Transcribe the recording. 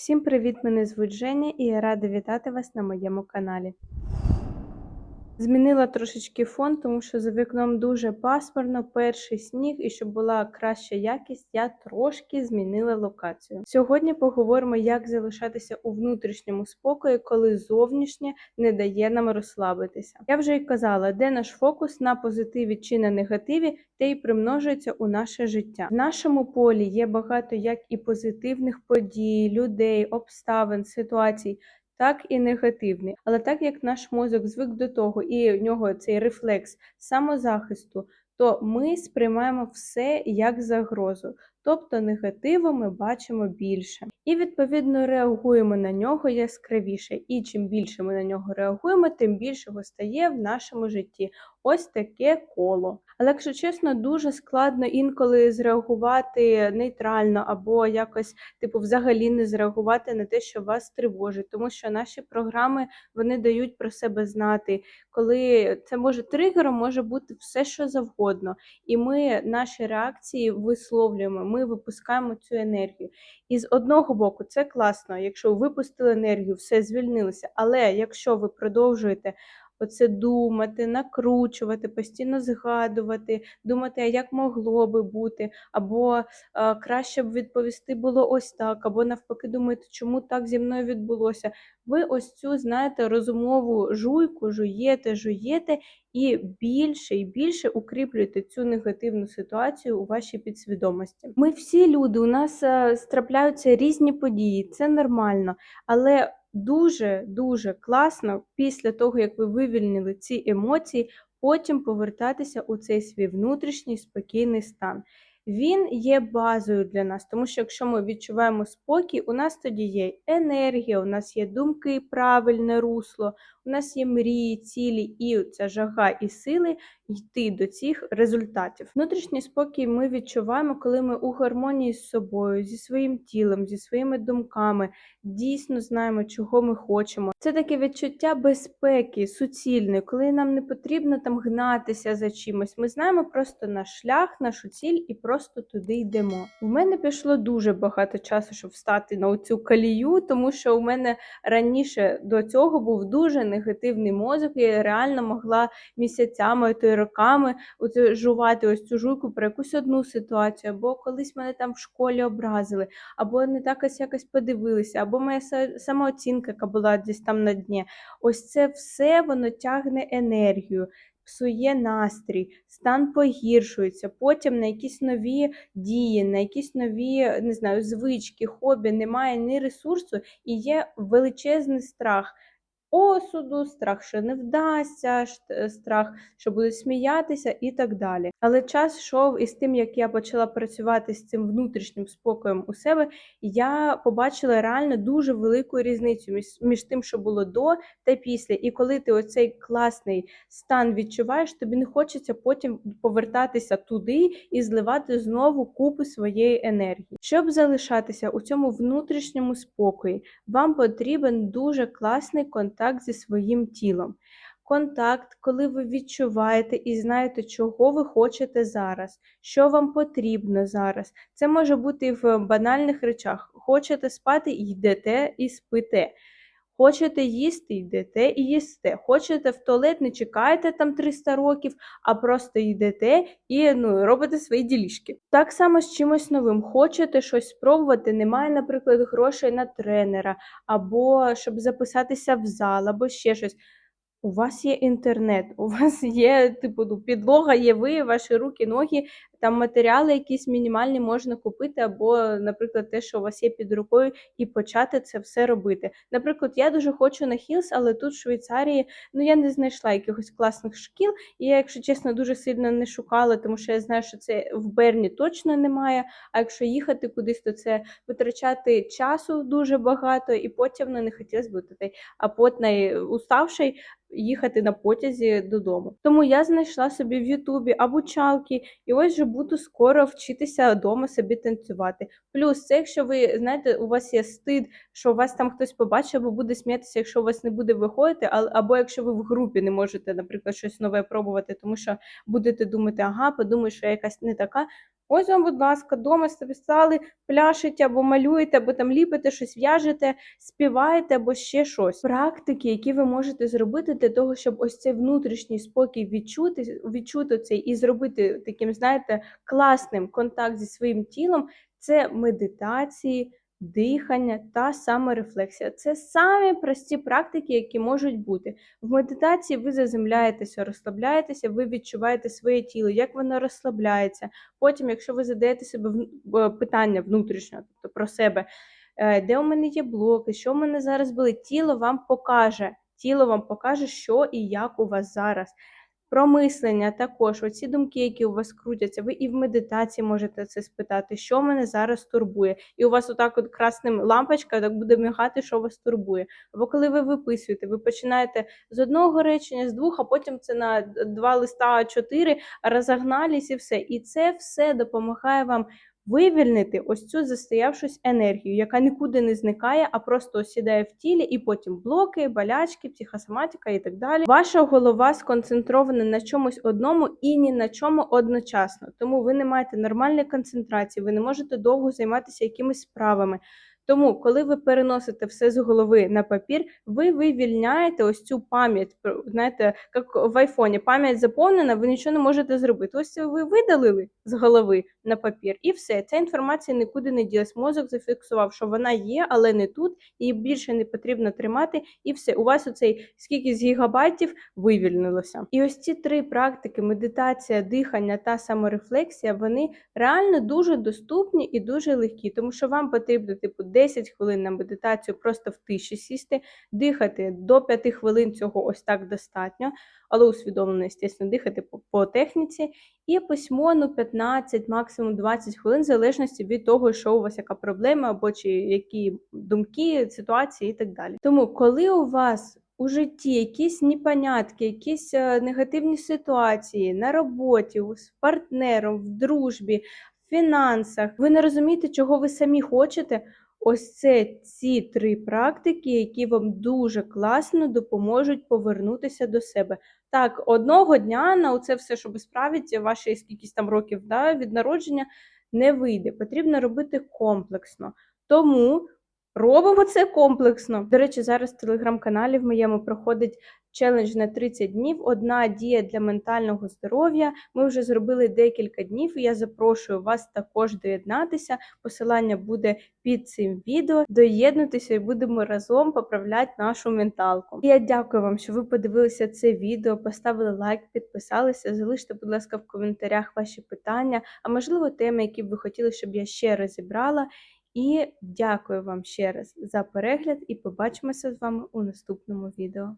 Всім привіт! Мене звуть Женя і я рада вітати вас на моєму каналі. Змінила трошечки фон, тому що за вікном дуже пасмурно, перший сніг, і щоб була краща якість, я трошки змінила локацію. Сьогодні поговоримо, як залишатися у внутрішньому спокої, коли зовнішнє не дає нам розслабитися. Я вже й казала, де наш фокус на позитиві чи на негативі, те й примножується у наше життя. В нашому полі є багато як і позитивних подій, людей, обставин, ситуацій так і негативний. Але так як наш мозок звик до того, і в нього цей рефлекс самозахисту, то ми сприймаємо все як загрозу. Тобто негативу ми бачимо більше. І відповідно реагуємо на нього яскравіше. І чим більше ми на нього реагуємо, тим більше його стає в нашому житті. Ось таке коло. Але якщо чесно, дуже складно інколи зреагувати нейтрально або якось, типу, взагалі не зреагувати на те, що вас тривожить, тому що наші програми вони дають про себе знати, коли це може тригером, може бути все, що завгодно, і ми наші реакції висловлюємо, ми випускаємо цю енергію. І з одного боку, це класно, якщо ви випустили енергію, все звільнилося. Але якщо ви продовжуєте оце думати, накручувати, постійно згадувати, думати, а як могло би бути, або а, краще б відповісти було ось так, або навпаки, думаєте, чому так зі мною відбулося. Ви ось цю, знаєте, розумову жуйку, жуєте, жуєте і більше і більше укріплюєте цю негативну ситуацію у вашій підсвідомості. Ми всі люди, у нас е, трапляються різні події, це нормально, але дуже дуже класно після того, як ви вивільнили ці емоції, потім повертатися у цей свій внутрішній спокійний стан. Він є базою для нас, тому що якщо ми відчуваємо спокій, у нас тоді є енергія, у нас є думки, правильне русло, у нас є мрії, цілі і ця жага і сили йти до цих результатів. Внутрішній спокій ми відчуваємо, коли ми у гармонії з собою, зі своїм тілом, зі своїми думками, дійсно знаємо, чого ми хочемо. Це таке відчуття безпеки, суцільне, коли нам не потрібно там гнатися за чимось. Ми знаємо просто наш шлях, нашу ціль і просто туди йдемо. У мене пішло дуже багато часу, щоб встати на цю калію, тому що у мене раніше до цього був дуже негативний мозок, і я реально могла місяцями то й роками оце жувати ось цю жуйку про якусь одну ситуацію, або колись мене там в школі образили, або не так ось якось подивилися, або моя самооцінка, яка була десь там на дні. Ось це все воно тягне енергію. Псує настрій, стан погіршується, потім на якісь нові дії, на якісь нові не знаю, звички, хобі, немає ні ресурсу і є величезний страх осуду, страх, що не вдасться, е, страх, що будуть сміятися і так далі. Але час йшов із тим, як я почала працювати з цим внутрішнім спокоєм у себе, я побачила реально дуже велику різницю між, між тим, що було до та після. І коли ти оцей класний стан відчуваєш, тобі не хочеться потім повертатися туди і зливати знову купу своєї енергії. Щоб залишатися у цьому внутрішньому спокої, вам потрібен дуже класний контакт зі своїм тілом. Контакт, коли ви відчуваєте і знаєте, чого ви хочете зараз, що вам потрібно зараз. Це може бути в банальних речах. Хочете спати, йдете і спите. Хочете їсти, йдете і їсте. Хочете в туалет, не чекаєте там 300 років, а просто йдете і ну, робите свої ділішки. Так само з чимось новим. Хочете щось спробувати, немає, наприклад, грошей на тренера, або щоб записатися в зал, або ще щось. У вас є інтернет, у вас є типу ну, підлога, є ви, ваші руки, ноги, там матеріали якісь мінімальні можна купити, або, наприклад, те, що у вас є під рукою, і почати це все робити. Наприклад, я дуже хочу на Хілс, але тут в Швейцарії ну я не знайшла якихось класних шкіл. І я, якщо чесно, дуже сильно не шукала, тому що я знаю, що це в Берні точно немає. А якщо їхати кудись, то це витрачати часу дуже багато, і потім ну, не хотілося бути а потний уставший їхати на потязі додому. Тому я знайшла собі в Ютубі обучалки, і ось вже буду скоро вчитися вдома собі танцювати. Плюс, це якщо ви знаєте, у вас є стид, що вас там хтось побачить, або буде сміятися, якщо у вас не буде виходити, або якщо ви в групі не можете, наприклад, щось нове пробувати, тому що будете думати, ага, подумаю, що я якась не така. Ось вам, будь ласка, дома стали, пляшете або малюєте, або там ліпите щось, в'яжете, співаєте або ще щось. Практики, які ви можете зробити для того, щоб ось цей внутрішній спокій відчути, відчути цей і зробити таким, знаєте, класним контакт зі своїм тілом, це медитації, дихання та саморефлексія. Це самі прості практики, які можуть бути. В медитації ви заземляєтеся, розслабляєтеся, ви відчуваєте своє тіло, як воно розслабляється. Потім, якщо ви задаєте себе питання внутрішнього, тобто про себе, е, де у мене є блоки, що в мене зараз болить, тіло вам покаже. Тіло вам покаже, що і як у вас зараз. Про мислення також, оці думки, які у вас крутяться, ви і в медитації можете це спитати, що мене зараз турбує. І у вас отак от красним лампочка так буде мігати, що вас турбує. Або коли ви виписуєте, ви починаєте з одного речення, з двох, а потім це на два листа А4 розогнались і все. І це все допомагає вам вивільнити ось цю застоявшусь енергію, яка нікуди не зникає, а просто осідає в тілі, і потім блоки, болячки, психосоматика і так далі. Ваша голова сконцентрована на чомусь одному і ні на чому одночасно. Тому ви не маєте нормальної концентрації, ви не можете довго займатися якимись справами. Тому, коли ви переносите все з голови на папір, ви вивільняєте ось цю пам'ять. Знаєте, як в айфоні пам'ять заповнена, ви нічого не можете зробити. Ось ви видалили з голови на папір, і все. Ця інформація нікуди не ділась. Мозок зафіксував, що вона є, але не тут, її більше не потрібно тримати, і все. У вас оцей скільки з гігабайтів вивільнилося. І ось ці три практики: медитація, дихання та саморефлексія, вони реально дуже доступні і дуже легкі, тому що вам потрібно типу 10 хвилин на медитацію просто в тиші сісти, дихати до 5 хвилин цього ось так достатньо, але усвідомлено, звісно, дихати по, по техніці. І письмо ну 15, максимум 20 хвилин, в залежності від того, що у вас яка проблема, або чи які думки, ситуації і так далі. Тому, коли у вас у житті якісь непонятки, якісь е, негативні ситуації на роботі, з партнером, в дружбі, в фінансах, ви не розумієте, чого ви самі хочете. Ось це ці три практики, які вам дуже класно допоможуть повернутися до себе. Так, одного дня на це все, що ви справіть, ваші скількись там років да, від народження, не вийде. Потрібно робити комплексно. Тому робимо це комплексно. До речі, зараз в телеграм-каналі в моєму проходить челендж на 30 днів. Одна дія для ментального здоров'я. Ми вже зробили декілька днів, і я запрошую вас також доєднатися. Посилання буде під цим відео. Доєднуйтеся і будемо разом поправляти нашу менталку. І я дякую вам, що ви подивилися це відео, поставили лайк, підписалися. Залиште, будь ласка, в коментарях ваші питання, а можливо, теми, які б ви хотіли, щоб я ще розібрала. І дякую вам ще раз за перегляд, і побачимося з вами у наступному відео.